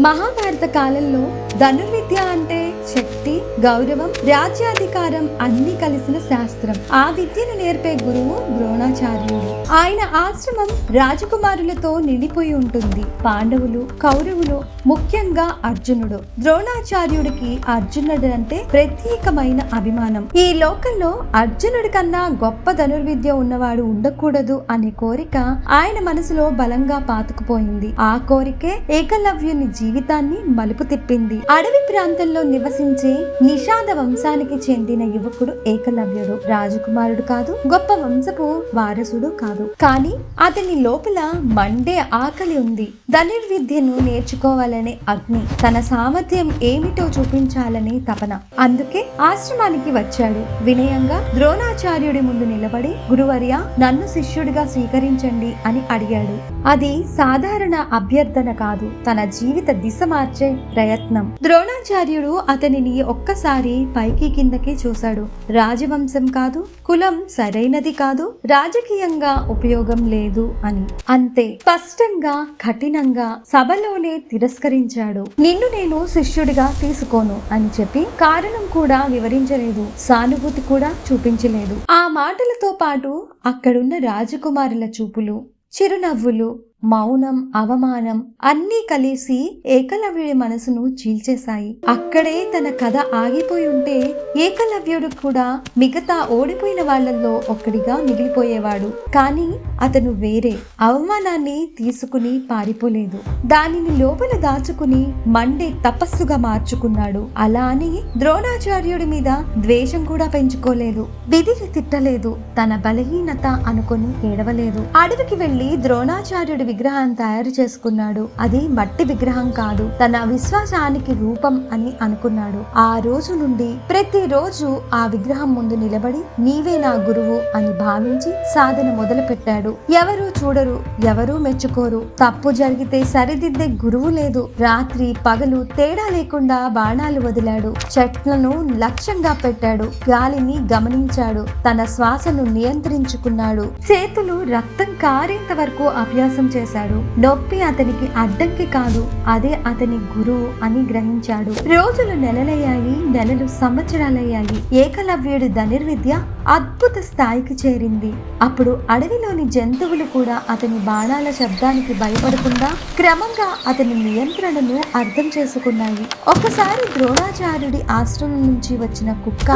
మహాభారత కాలంలో ధనుర్విద్య అంటే శక్తి గౌరవం రాజ్యాధికారం అన్ని కలిసిన శాస్త్రం. ఆ విద్యను నేర్పే గురువు ద్రోణాచార్యుడు. ఆయన ఆశ్రమం రాజకుమారులతో నిండిపోయి ఉంటుంది. పాండవులు కౌరవులు ముఖ్యంగా అర్జునుడు. ద్రోణాచార్యుడికి అర్జునుడు అంటే ప్రత్యేకమైన అభిమానం. ఈ లోకంలో అర్జునుడి కన్నా గొప్ప ధనుర్విద్య ఉన్నవాడు ఉండకూడదు అనే కోరిక ఆయన మనసులో బలంగా పాతుకుపోయింది. ఆ కోరికే ఏకలవ్యుని జీవితాన్ని మలుపు తిప్పింది. అడవి ప్రాంతంలో నివసించే నిషాద వంశానికి చెందిన యువకుడు ఏకలవ్యుడు. రాజకుమారుడు కాదు గొప్ప వంశపు వారసుడు కాదు. కానీ అతని లోపల మండే ఆకలి ఉంది. ధనుర్విద్యను నేర్చుకోవాలనే అగ్ని తన సామర్థ్యం ఏమిటో చూపించాలనే తపన. అందుకే ఆశ్రమానికి వచ్చాడు. వినయంగా ద్రోణాచార్యుడి ముందు నిలబడి గురువర్య నన్ను శిష్యుడిగా స్వీకరించండి అని అడిగాడు. అది సాధారణ అభ్యర్థన కాదు తన జీవిత దిశ మార్చే ప్రయత్నం. ద్రోణాచార్యుడు అతనిని ఒక్కసారి పైకి కిందకి చూశాడు. రాజవంశం కాదు కులం సరైనది కాదు రాజకీయంగా ఉపయోగం లేదు అని. అంతే. స్పష్టంగా కఠినంగా సభలోనే తిరస్కరించాడు. నిన్ను నేను శిష్యుడిగా తీసుకోను అని చెప్పి కారణం కూడా వివరించలేదు. సానుభూతి కూడా చూపించలేదు. ఆ మాటలతో పాటు అక్కడున్న రాజకుమారుల చూపులు చిరునవ్వులు మౌనం అవమానం అన్నీ కలిసి ఏకలవ్యుడి మనసును చీల్చేశాయి. అక్కడే తన కథ ఆగిపోయి ఉంటే ఏకలవ్యుడు కూడా మిగతా ఓడిపోయిన వాళ్ళల్లో ఒక్కడిగా మిగిలిపోయేవాడు. కానీ అతను వేరే. అవమానాన్ని తీసుకుని పారిపోలేదు. దానిని లోపల దాచుకుని మండే తపస్సుగా మార్చుకున్నాడు. అలా అని ద్రోణాచార్యుడి మీద ద్వేషం కూడా పెంచుకోలేదు. విధిని తిట్టలేదు. తన బలహీనత అనుకుని ఏడవలేదు. అడవికి వెళ్ళి ద్రోణాచార్యుడి విగ్రహం తయారు చేసుకున్నాడు. అది మట్టి విగ్రహం కాదు తన విశ్వాసానికి రూపం అని అనుకున్నాడు. ఆ రోజు నుండి ప్రతిరోజు ఆ విగ్రహం ముందు నిలబడి నీవే నా గురువు అని భావించి సాధన మొదలు పెట్టాడు ఎవరు చూడరు ఎవరూ మెచ్చుకోరు. తప్పు జరిగితే సరిదిద్దే గురువు లేదు. రాత్రి పగలు తేడా లేకుండా బాణాలు వదిలాడు. చెట్లను లక్ష్యంగా పెట్టాడు. గాలిని గమనించాడు. తన శ్వాసను నియంత్రించుకున్నాడు. చేతులు రక్తం కారేంత వరకు అభ్యాసం చేశాడు. నొప్పి అతనికి అడ్డంకి కాదు అదే అతని గురువు అని గ్రహించాడు. రోజులు నెలలయ్యాయి నెలలు సంవత్సరాలయ్యాయి. ఏకలవ్యుడి ధనుర్విద్య అద్భుత స్థాయికి చేరింది. అప్పుడు అడవిలోని జంతువులు కూడా అతని బాణాల శబ్దానికి భయపడకుండా క్రమంగా అతని నియంత్రణను అర్థం చేసుకున్నాయి. ఒకసారి ద్రోణాచార్యుడి ఆశ్రమం నుంచి వచ్చిన కుక్క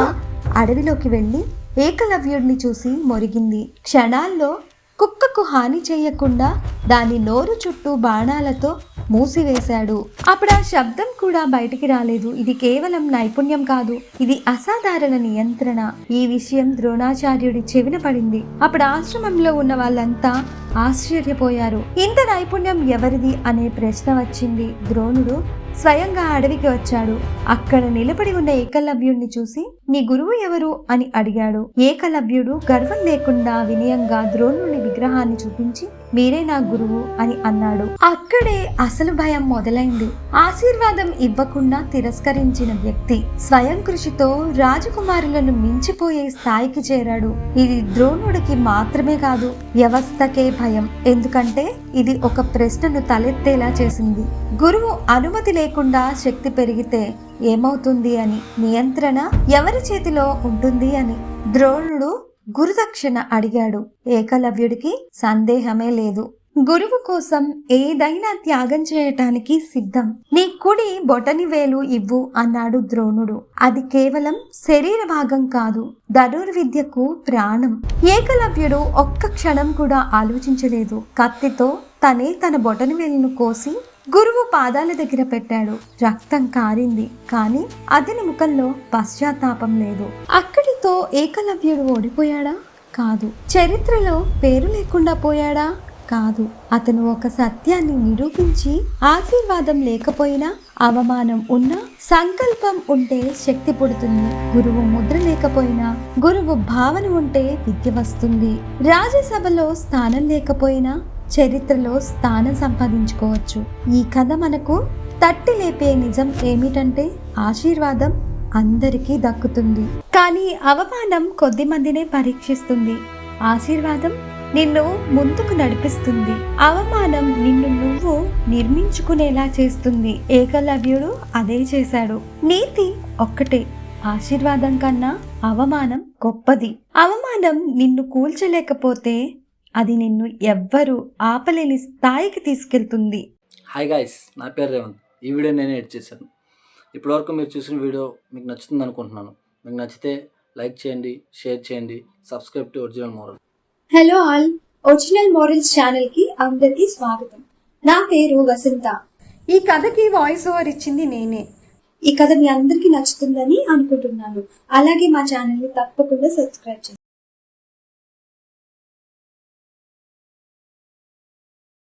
అడవిలోకి వెళ్ళి ఏకలవ్యుడిని చూసి మొరిగింది. క్షణాల్లో కుక్కకు హాని చేయకుండా దాని నోరు చుట్టూ బాణాలతో మూసివేశాడు. అప్పుడు ఆ శబ్దం కూడా బయటికి రాలేదు. ఇది కేవలం నైపుణ్యం కాదు. ఇది అసాధారణ నియంత్రణ. ఈ విషయం ద్రోణాచార్యుడి చెవిన పడింది. అప్పుడు ఆశ్రమంలో ఉన్న వాళ్ళంతా ఆశ్చర్యపోయారు. ఇంత నైపుణ్యం ఎవరిది అనే ప్రశ్న వచ్చింది. ద్రోణుడు స్వయంగా అడవికి వచ్చాడు. అక్కడ నిలబడి ఉన్న ఏకలవ్యుణ్ణి చూసి నీ గురువు ఎవరు? అని అడిగాడు. ఏకలవ్యుడు గర్వం లేకుండా వినయంగా ద్రోణుని విగ్రహాన్ని చూపించి మీరే నా గురువు అని అన్నాడు. అక్కడే అసలు భయం మొదలైంది. ఆశీర్వాదం ఇవ్వకుండా తిరస్కరించిన వ్యక్తి స్వయం కృషితో రాజకుమారులను మించిపోయే స్థాయికి చేరాడు. ఇది ద్రోణుడికి మాత్రమే కాదు వ్యవస్థకే భయం. ఎందుకంటే ఇది ఒక ప్రశ్నను తలెత్తేలా చేసింది. గురువు అనుమతి లేకుండా శక్తి పెరిగితే ఏమవుతుంది అని నియంత్రణ ఎవరి చేతిలో ఉంటుంది అని ద్రోణుడు గురుదక్షిణ అడిగాడు. ఏకలవ్యుడికి సందేహమే లేదు. గురువు కోసం ఏదైనా త్యాగం చేయటానికి సిద్ధం. నీ కుడి బొటని వేలు ఇవ్వు అన్నాడు ద్రోణుడు. అది కేవలం శరీర భాగం కాదు ధనుర్విద్యకు ప్రాణం. ఏకలవ్యుడు ఒక్క క్షణం కూడా ఆలోచించలేదు. కత్తితో తనే తన బొటని వేలును కోసి గురువు పాదాల దగ్గర పెట్టాడు. రక్తం కారింది. కానీ అతని ముఖంలో పశ్చాత్తాపం లేదు. అక్కడితో ఏకలవ్యుడు ఓడిపోయాడా? కాదు. చరిత్రలో పేరు లేకుండా పోయాడా? కాదు. అతను ఒక సత్యాన్ని నిరూపించి ఆశీర్వాదం లేకపోయినా అవమానం ఉన్నా సంకల్పం ఉంటే శక్తి పుడుతుంది. గురువు ముద్ర లేకపోయినా గురువు భావన ఉంటే విద్య వస్తుంది. రాజ్యసభలో స్థానం లేకపోయినా చరిత్రలో స్థానం సంపాదించుకోవచ్చు. ఈ కథ మనకు తట్టి లేపే నిజం ఏమిటంటే ఆశీర్వాదం అందరికీ దక్కుతుంది. కానీ అవమానం కొద్ది మందినే పరీక్షిస్తుంది. ఆశీర్వాదం నిన్ను ముందుకు నడిపిస్తుంది. అవమానం నిన్ను నువ్వు నిర్మించుకునేలా చేస్తుంది. ఏకలవ్యుడు అదే చేశాడు. నీతి ఒక్కటే. ఆశీర్వాదం కన్నా అవమానం గొప్పది. అవమానం నిన్ను కూల్చలేకపోతే అది నిన్ను ఎవ్వరూ ఆపలేని స్థాయికి తీసుకెళ్తుంది. హాయ్ గాయస్ నా పేరు రేవంత్. ఈ వీడియో నేనే ఎడిట్ చేశాను. ఇప్పటివరకు మీరు చూసిన వీడియో మీకు నచ్చుతుంది అనుకుంటున్నాను. మీకు నచ్చితే లైక్ చేయండి షేర్ చేయండి subscribe to original moral hello all original morals ఛానల్కి అందరికీ స్వాగతం. నా పేరు వసంత. ఈ కథకి వాయిస్ ఓవర్ ఇచ్చింది నేనే. ఈ కథ మీ అందరికీ నచ్చుతుందని అనుకుంటున్నాను. అలాగే మా ఛానల్ని తప్పకుండా సబ్స్క్రైబ్ చేయండి.